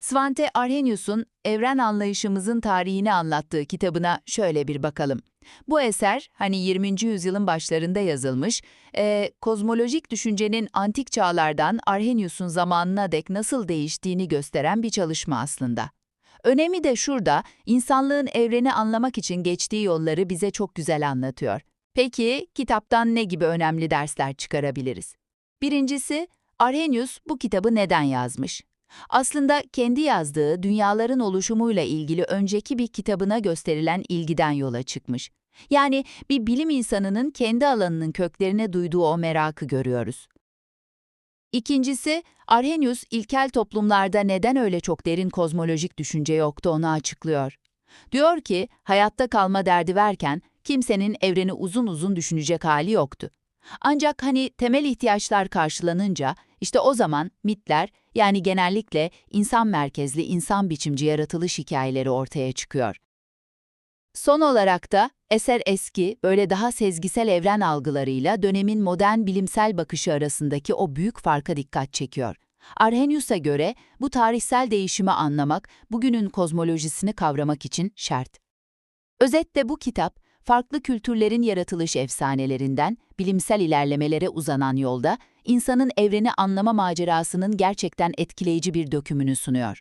Svante Arrhenius'un Evren Anlayışımızın Tarihini anlattığı kitabına şöyle bir bakalım. Bu eser, hani 20. yüzyılın başlarında yazılmış, e, kozmolojik düşüncenin antik çağlardan Arrhenius'un zamanına dek nasıl değiştiğini gösteren bir çalışma aslında. Önemi de şurada, insanlığın evreni anlamak için geçtiği yolları bize çok güzel anlatıyor. Peki, kitaptan ne gibi önemli dersler çıkarabiliriz? Birincisi, Arrhenius bu kitabı neden yazmış? Aslında kendi yazdığı dünyaların oluşumuyla ilgili önceki bir kitabına gösterilen ilgiden yola çıkmış. Yani bir bilim insanının kendi alanının köklerine duyduğu o merakı görüyoruz. İkincisi, Arrhenius ilkel toplumlarda neden öyle çok derin kozmolojik düşünce yoktu onu açıklıyor. Diyor ki, hayatta kalma derdi verken kimsenin evreni uzun uzun düşünecek hali yoktu. Ancak hani temel ihtiyaçlar karşılanınca, işte o zaman mitler, yani genellikle insan merkezli insan biçimci yaratılış hikayeleri ortaya çıkıyor. Son olarak da eser eski, böyle daha sezgisel evren algılarıyla dönemin modern bilimsel bakışı arasındaki o büyük farka dikkat çekiyor. Arrhenius'a göre bu tarihsel değişimi anlamak, bugünün kozmolojisini kavramak için şart. Özetle bu kitap, farklı kültürlerin yaratılış efsanelerinden bilimsel ilerlemelere uzanan yolda insanın evreni anlama macerasının gerçekten etkileyici bir dökümünü sunuyor.